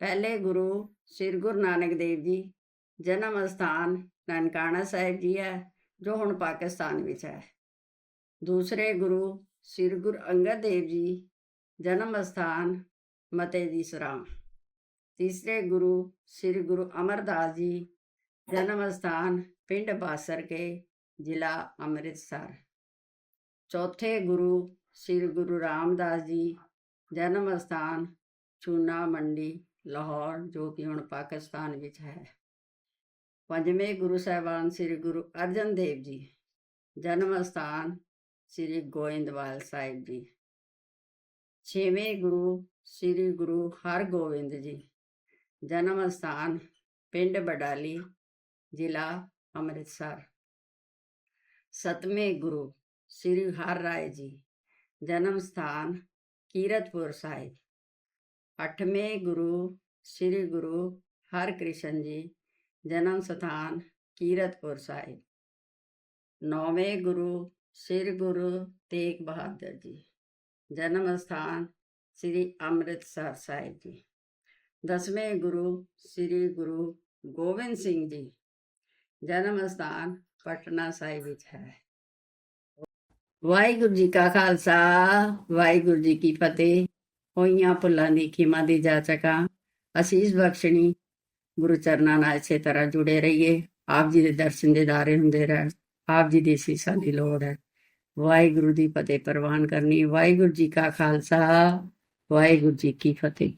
ਪਹਿਲੇ ਗੁਰੂ ਸ੍ਰੀ ਗੁਰੂ ਨਾਨਕ ਦੇਵ ਜੀ ਜਨਮ ਸਥਾਨ ਨਨਕਾਣਾ ਸਾਹਿਬ ਜੀ ਹੈ, ਜੋ ਹੁਣ ਪਾਕਿਸਤਾਨ ਵਿੱਚ ਹੈ। ਦੂਸਰੇ ਗੁਰੂ ਸ੍ਰੀ ਗੁਰੂ ਅੰਗਦ ਦੇਵ ਜੀ ਜਨਮ ਸਥਾਨ ਮਤੇ ਦੀ ਸਰਾਂ। ਤੀਸਰੇ ਗੁਰੂ ਸ੍ਰੀ ਗੁਰੂ ਅਮਰਦਾਸ ਜੀ ਜਨਮ ਸਥਾਨ ਪਿੰਡ ਬਾਸਰ ਕੇ, ਜ਼ਿਲ੍ਹਾ ਅੰਮ੍ਰਿਤਸਰ। ਚੌਥੇ ਗੁਰੂ ਸ੍ਰੀ ਗੁਰੂ ਰਾਮਦਾਸ ਜੀ ਜਨਮ ਸਥਾਨ ਚੂਨਾ ਮੰਡੀ ਲਾਹੌਰ, ਜੋ ਕਿ ਹੁਣ ਪਾਕਿਸਤਾਨ ਵਿੱਚ ਹੈ। ਪੰਜਵੇਂ ਗੁਰੂ ਸਾਹਿਬਾਨ ਸ੍ਰੀ ਗੁਰੂ ਅਰਜਨ ਦੇਵ ਜੀ। ਜਨਮ ਸਥਾਨ ਸ੍ਰੀ ਗੋਇੰਦਵਾਲ ਸਾਹਿਬ ਜੀ। ਛੇਵੇਂ ਗੁਰੂ ਸ੍ਰੀ ਗੁਰੂ ਹਰਗੋਬਿੰਦ ਜੀ। ਜਨਮ ਸਥਾਨ ਪਿੰਡ ਬਡਾਲੀ, ਜ਼ਿਲ੍ਹਾ ਅੰਮ੍ਰਿਤਸਰ। ਸਤਵੇਂ ਗੁਰੂ ਸ੍ਰੀ ਹਰ ਰਾਏ ਜੀ। ਜਨਮ ਸਥਾਨ ਕੀਰਤਪੁਰ ਸਾਹਿਬ। ਅੱਠਵੇਂ ਗੁਰੂ, ਸ੍ਰੀ ਗੁਰੂ ਹਰਕ੍ਰਿਸ਼ਨ ਜੀ, ਜਨਮ ਸਥਾਨ ਕੀਰਤਪੁਰ ਸਾਹਿਬ। ਨੌਵੇਂ ਗੁਰੂ, ਸ੍ਰੀ ਗੁਰੂ ਤੇਗ ਬਹਾਦਰ ਜੀ, ਜਨਮ ਸਥਾਨ ਸ੍ਰੀ ਅੰਮ੍ਰਿਤਸਰ ਸਾਹਿਬ ਜੀ। ਦਸਵੇਂ ਗੁਰੂ, ਸ੍ਰੀ ਗੁਰੂ ਗੋਬਿੰਦ ਸਿੰਘ ਜੀ, ਜਨਮ ਸਥਾਨ ਪਟਨਾ ਸਾਹਿਬ ਵਿੱਚ ਹੈ। ਵਾਹਿਗੁਰੂ ਜੀ ਕਾ ਖਾਲਸਾ, ਵਾਹਿਗੁਰੂ ਜੀ ਕੀ ਫਤਿਹ। ਹੋਈਆਂ ਭੁੱਲਾਂ ਦੀ ਖਿਮਾ ਦੀ ਜਾਚਕਾਂ ਅਸੀਸ ਬਖਸ਼ਣੀ ਗੁਰੂ ਚਰਨਾਂ ਨਾਲ ਇਸੇ ਤਰ੍ਹਾਂ ਜੁੜੇ ਰਹੀਏ। ਆਪ ਜੀ ਦੇ ਦਰਸ਼ਨ ਦੇ ਦਾਰੇ ਹੁੰਦੇ ਰਹਿਣ। ਆਪ ਜੀ ਦੀ ਸੀਸਾਂ ਦੀ ਲੋੜ ਹੈ। ਵਾਹਿਗੁਰੂ ਦੀ ਫਤਿਹ ਪ੍ਰਵਾਨ ਕਰਨੀ। ਵਾਹਿਗੁਰੂ ਜੀ ਕਾ ਖਾਲਸਾ। ਵਾਹਿਗੁਰੂ ਜੀ ਕੀ ਫਤਿਹ।